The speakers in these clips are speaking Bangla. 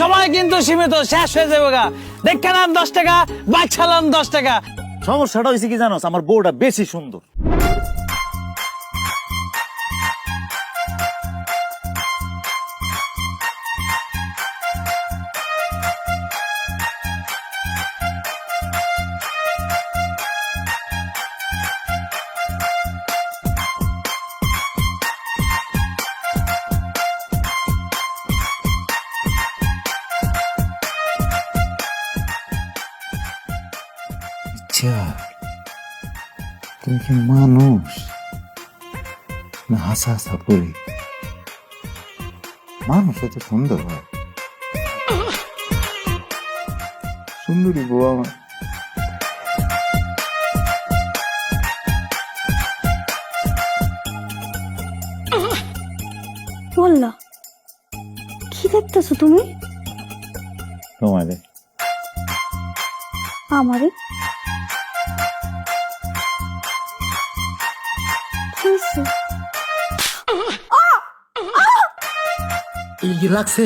সময় কিন্তু সীমিত, শেষ হয়ে যাবে গা। দেখে নেন দশ টাকা বাচ্চালাম দশ টাকা। সমস্যাটা হয়েছে কি জানো আমার বউটা বেশি সুন্দর। তুমি কি মানুষ না হাসা হাসা করি। মানুষ এত সুন্দর হয়। সুন্দরী বউ আমার। বললা? কি দেখতেছো তুমি? তোমারে। আমারে? কি হইছে? এই লাগছে?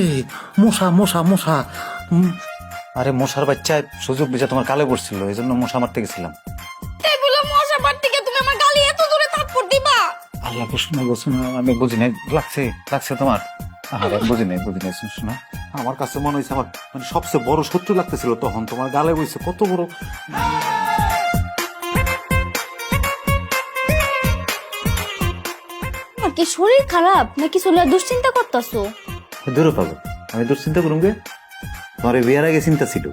মশা মশা মশা। আরে মশার বাচ্চায় সুযোগ তোমার কালে পড়ছিল এই জন্য মশা মারতে গেছিলাম। বলে মশা বাড়তে গিয়ে তুমি আমার গালি এত দূরে থাপ্পড় দিবা? আল্লাহ শোনা গো শোনা আমি বুঝি নাই। লাগছে লাগছে তোমার? আরে বুঝি নাই বুঝি নাই শোনা আমার কাছে মনে হয়েছে আমার মানে সবচেয়ে বড় শত্রু লাগতেছিল তখন তোমার গালে বইছে কত বড় আর কি শরীর খারাপ? নাকি চলে দুশ্চিন্তা করতেছো? দূর পাবো আমি দুশ্চিন্তা করুম গে তোমার বিয়ের আগে চিন্তা ছিল।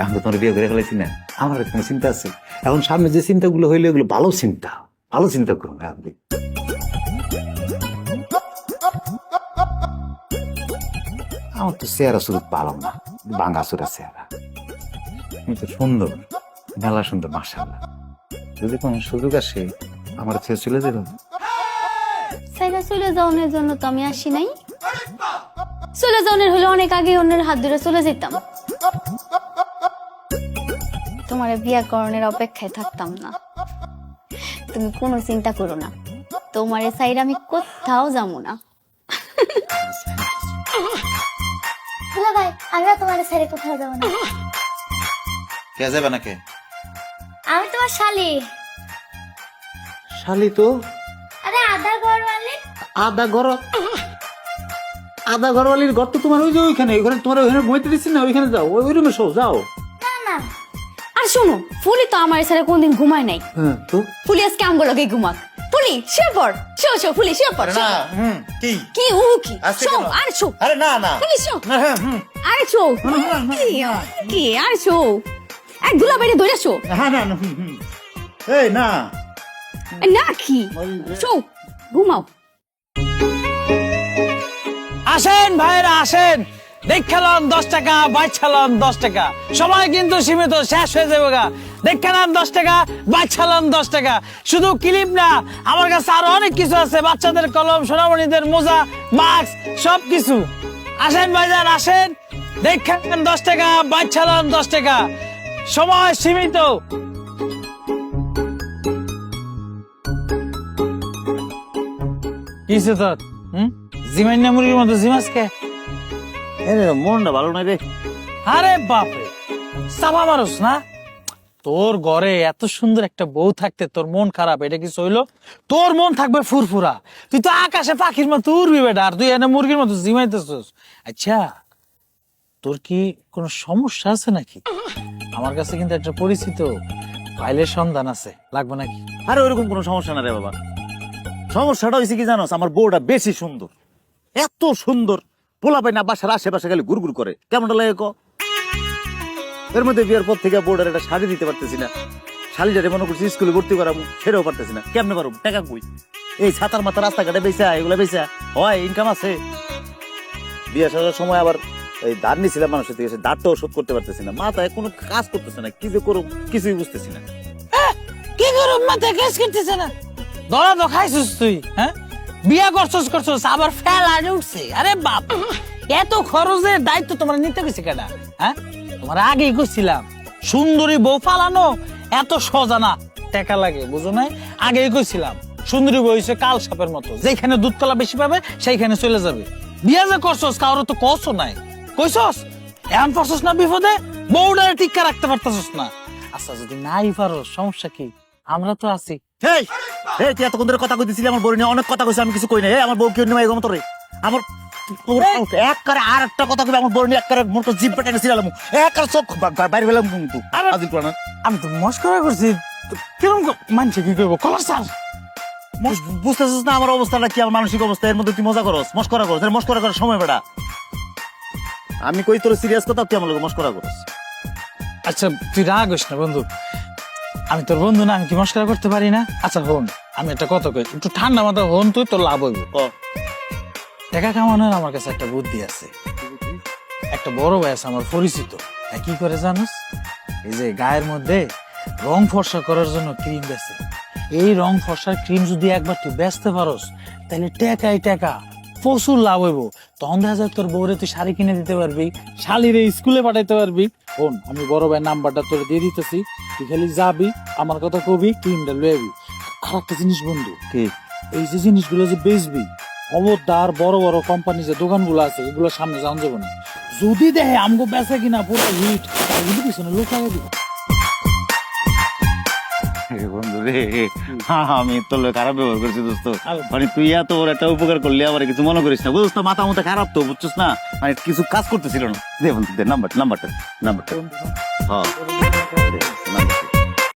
এখন তো তোমার বিয়ে করে ফেলেছি না। আমার কোনো চিন্তা আছে। এখন সামনে যে চিন্তাগুলো হইলে ওগুলো ভালো চিন্তা। ভালো চিন্তা করুন থেকে। আমার তো চেহারা শুধু পালাম না, ভাঙা চুরা চেহারা। তো সুন্দর, মেলা সুন্দর মাসাল্লাহ যদি কোনো সুযোগ আসে, আমার ছেড়ে চলে যাবে সাইরা চলে যাওয়ার জন্য তো আমি আসি নাই। চলে যাওয়ার হলে অনেক আগে অন্যের হাত ধরে চলে যেতাম। তোমার বিয়া করণের অপেক্ষায় থাকতাম না। তুমি কোনো চিন্তা করো না। তোমার সাইড আমি কোথাও যাব না। ভাই আমরা তোমার ছেড়ে কোথাও যাব না। কে যাবে নাকি? আমি তোমার শালি। শালি তো? আরে আধা ঘর আধা ঘর আধা ঘরওয়ালির ঘর তো তোমার ওই যে ওইখানে ওইখানে তোমার ওইখানে বইতে দিচ্ছি না ওইখানে যাও ওই রুমে শো যাও। না না। আর শোনো ফুলি তো আমার সাথে কোনদিন ঘুমায় নাই। হ্যাঁ তো? ফুলি আজকে আমগো লগে ঘুমাক। ফুলি শুয়ে পড় শো শো ফুলি শুয়ে পড়। হুম কি? কি উ কি? শো আর শো। আরে না না। Fully show. না, হ্যাঁ, আরে শো। কি আর শো। এক দুলা বাইরে ধরে শো। হ্যাঁ না না। এই না। না কি? শো ঘুমাও। আসেন ভাইরা, আসেন। দেখলাম দশ টাকা বাচ্চালাম দশ টাকা। সময় কিন্তু সীমিত, শেষ হয়ে যাবে গা। দেখলাম দশ টাকা বাচ্চালাম দশ টাকা। শুধু ক্লিপ না, আমার কাছে আরও অনেক কিছু আছে। বাচ্চাদের কলম, সোনামণিদের মোজা, মাস্ক সব কিছু আসেন ভাইজান, আসেন। দেখেন দশ টাকা বাচ্চালাম দশ টাকা। সময় সীমিত। কিসে তোর? হুম? জিমাইনা মুরগির মতো জিমাসকে এ মনটা ভালো নাই রে। আরে বাপরে চাপা মারুস না? তোর ঘরে এত সুন্দর একটা বউ থাকতে তোর মন খারাপ এটা কি হইল তোর মন থাকবে ফুরফুরা। তুই তো আকাশে পাখির মতো উড়বি বেটা আর তুই এনে মুরগির মতো জিমাইতেছিস আচ্ছা তোর কি কোনো সমস্যা আছে নাকি? আমার কাছে কিন্তু একটা পরিচিত ফাইলের সন্ধান আছে লাগবে নাকি? আরে ওইরকম কোনো সমস্যা না রে বাবা। সমস্যাটা হয়েছে কি জানোস? আমার বউটা বেশি সুন্দর। এত সুন্দর। পোলা পাই না, বাসার আশেপাশে খালি গুড়গুড় করে। কেমনটা লাগে ক? এর মধ্যে বিয়ের পর থেকে বউটার একটা শাড়ি দিতে পারতেছি না। শাড়িটারে মনে করছি স্কুলে ভর্তি করাবো সেটাও পারতেছি না। কেমনে পারব? টাকা কই? এই ছাতার মাথা রাস্তাঘাটে বেচা এগুলা বেচা হয় ইনকাম আছে। বিয়ে সাজার সময় আবার এই ধার নিছিলাম মানুষের থেকে, সে ধারটাও শোধ করতে পারতেছি না। মাথায় কোনো কাজ করতেছে না। কি যে করুক কিছুই বুঝতেছি না। কি করো মাথায় কাজ করতেছে না। ধরা তো খাইছিস তুই হ্যাঁ? বিয়া করছস করছস, আবার ফেল আর উঠছে। আরে বাপ, এত খরচের দায়িত্ব তোমার নিতে গেছে কেনা হ্যাঁ? তোমার আগেই কইছিলাম, সুন্দরী বউ পালানো এত সোজা না, টাকা লাগে, বুঝো নাই? আগেই কইছিলাম, সুন্দরী বউ হইছে কাল সাপের মতো যেখানে দুধ কলা বেশি পাবে, সেইখানে চলে যাবে। বিয়া যে করছস কারও তো কষ্ট নাই। কইছস? এমন পারছস না বিপদে? বউডারে টিক্কা রাখতে পারতাছস না। আচ্ছা যদি নাই পারো, সমস্যা কি? আমরা তো আছি। এই এই তুই এতক্ষণ ধরে কথা কইতেছিলি আমার বউ নিয়ে অনেক কথা কইছিস আমি কিছু কই না এই আমার বউ কেউ এগো তোরে আমার তোর এক করে আর একটা কথা কইবে আমার বউ নিয়ে এক করে মোর তো জিভ পেটে গেছিলাম এক করে চোখ বা- বা- বাইরে ফেলাম কিন্তু। আরে- আজিল পুরানা আমি তো মস্করা করছি। কিরম মানছে কি করব কলার স্যার। বুঝতেছিস না আমার অবস্থাটা কি আমার মানসিক অবস্থা এর মধ্যে তুই মজা করস মস্করা করস এর মস্করা করার সময় বেটা আমি কই তোর সিরিয়াস কথা তুই আমার লগে মস্করা করস। আচ্ছা তুই রাগ হইস না বন্ধু। আমি তোর বন্ধু না আমি কি মস্করা করতে পারি না? আচ্ছা হন আমি একটা কথা কই একটু ঠান্ডা মাথা হন তুই তোর লাভ হইব। টাকা কামানোর আমার কাছে একটা বুদ্ধি আছে। একটা বড় ভাই আছে আমার পরিচিত। কি করে জানোস? এই যে গায়ের মধ্যে রং ফর্সা করার জন্য ক্রিম বেছে। এই রং ফর্সার ক্রিম যদি একবার তুই বেচতে পারোস তাহলে টেকাই টাকা। প্রচুর লাভ হইব। তখন দেখা যায় তোর বউরে তুই শাড়ি কিনে দিতে পারবি শালিরে স্কুলে পাঠাইতে পারবি। শোন আমি বড় ভাই নাম্বারটা তোর দিয়ে দিতেছি। তুই খালি যাবি আমার কথা কবি ক্রিমটা লয়ে আবি। আর একটা জিনিস বন্ধু কি? এই যে জিনিসগুলো যে বেচবি খবরদার বড় বড় কোম্পানি যে দোকানগুলো আছে এগুলো সামনে যাওয়া যাবে না। যদি দেখে আমগো বেচা কিনা পুরো হিট তাহলে পিছনে লোক লাগাই দিবে। রে। হ্যাঁ আমি তোর খারাপ ব্যবহার করছি দোস্ত। মানে তুই এত ওর একটা উপকার করলি আবার কিছু মনে করিস না। বুঝছ তো মাথা মতো খারাপ তো বুঝছিস না? মানে কিছু কাজ করতেছিল না। দে বন্ধু দে নাম্বার নাম্বারটা নাম্বারটা হ্যাঁ। নাম্বার